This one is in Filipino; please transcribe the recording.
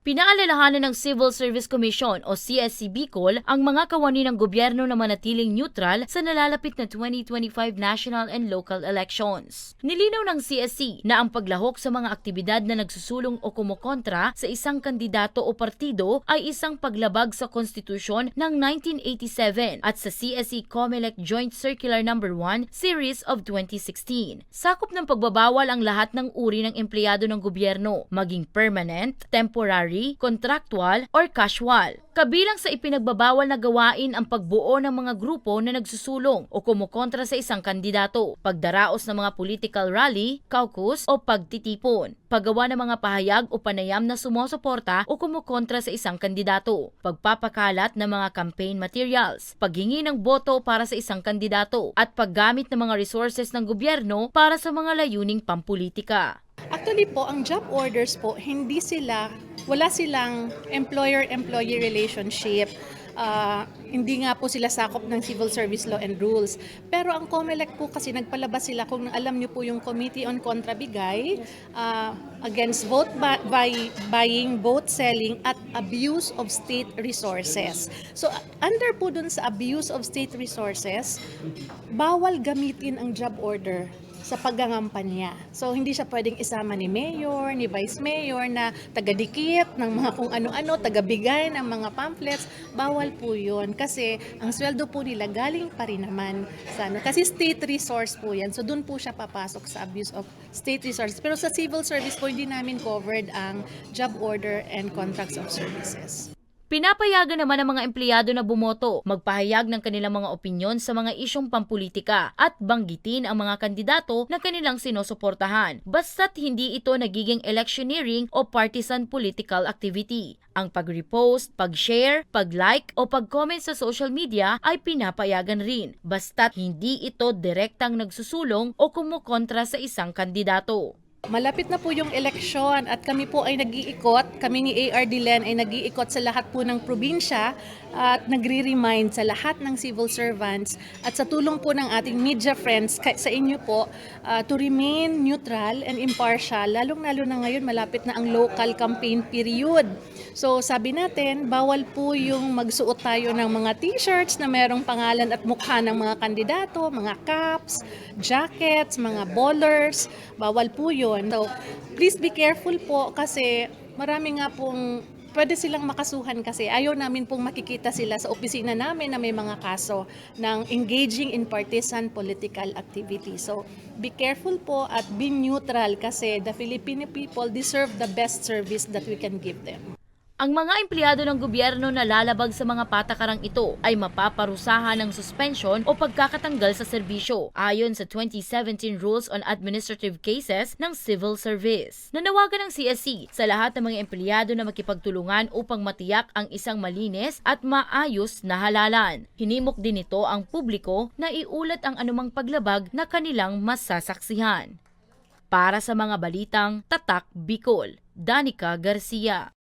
Pinaalalahanan ng Civil Service Commission o CSC Bicol ang mga kawani ng gobyerno na manatiling neutral sa nalalapit na 2025 national and local elections. Nilinaw ng CSC na ang paglahok sa mga aktibidad na nagsusulong o kumukontra sa isang kandidato o partido ay isang paglabag sa konstitusyon ng 1987 at sa CSC COMELEC Joint Circular No. 1 Series of 2016. Sakop ng pagbabawal ang lahat ng uri ng empleyado ng gobyerno, maging permanent, temporary, contractual, or casual. Kabilang sa ipinagbabawal na gawain ang pagbuo ng mga grupo na nagsusulong o kumukontra sa isang kandidato, pagdaraos ng mga political rally, caucus o pagtitipon, paggawa ng mga pahayag o panayam na sumusuporta o kumukontra sa isang kandidato, pagpapakalat ng mga campaign materials, paghingi ng boto para sa isang kandidato, at paggamit ng mga resources ng gobyerno para sa mga layuning pampolitika. Actually po, ang job orders po, hindi sila, wala silang employer-employee relationship. Ah, hindi nga po sila sakop ng civil service law and rules. Pero ang COMELEC po kasi nagpalabas sila kung alam niyo po yung Committee on Contrabigay ah, against vote bu- buy- buying, vote selling at abuse of state resources. So under po dun sa abuse of state resources, bawal gamitin ang job order sa paggangampanya. So hindi siya pwedeng isama ni mayor, ni vice mayor na tagadikit ng mga kung ano-ano, tagabigay ng mga pamphlets. Bawal po 'yun kasi ang sweldo po nila galing pa rin naman sa ano. Kasi state resource po 'yan. So doon po siya papasok sa abuse of state resources. Pero sa civil service po hindi namin covered ang job order and contracts of services. Pinapayagan naman ang mga empleyado na bumoto, magpahayag ng kanilang mga opinyon sa mga isyong pampulitika at banggitin ang mga kandidato na kanilang sinusuportahan, basta't hindi ito nagiging electioneering o partisan political activity. Ang pag-repost, pag-share, pag-like o pag-comment sa social media ay pinapayagan rin, basta't hindi ito direktang nagsusulong o kumukontra sa isang kandidato. Malapit na po yung eleksyon at kami po ay nag-iikot, kami ni ARD Len ay nag-iikot sa lahat po ng probinsya at nagre-remind sa lahat ng civil servants at sa tulong po ng ating media friends sa inyo po uh, to remain neutral and impartial lalong-lalo na ngayon malapit na ang local campaign period. So sabi natin, bawal po yung magsuot tayo ng mga t-shirts na merong pangalan at mukha ng mga kandidato, mga caps, jackets, mga bowlers, bawal po yun. So please be careful po kasi marami nga pong pwede silang makasuhan kasi ayaw namin pong makikita sila sa opisina namin na may mga kaso ng engaging in partisan political activity. So, be careful po at be neutral kasi the Filipino people deserve the best service that we can give them. Ang mga empleyado ng gobyerno na lalabag sa mga patakarang ito ay mapaparusahan ng suspension o pagkakatanggal sa serbisyo ayon sa 2017 Rules on Administrative Cases ng Civil Service. Nanawagan ng CSC sa lahat ng mga empleyado na makipagtulungan upang matiyak ang isang malinis at maayos na halalan. Hinimok din ito ang publiko na iulat ang anumang paglabag na kanilang masasaksihan. Para sa mga balitang Tatak Bicol, Danica Garcia.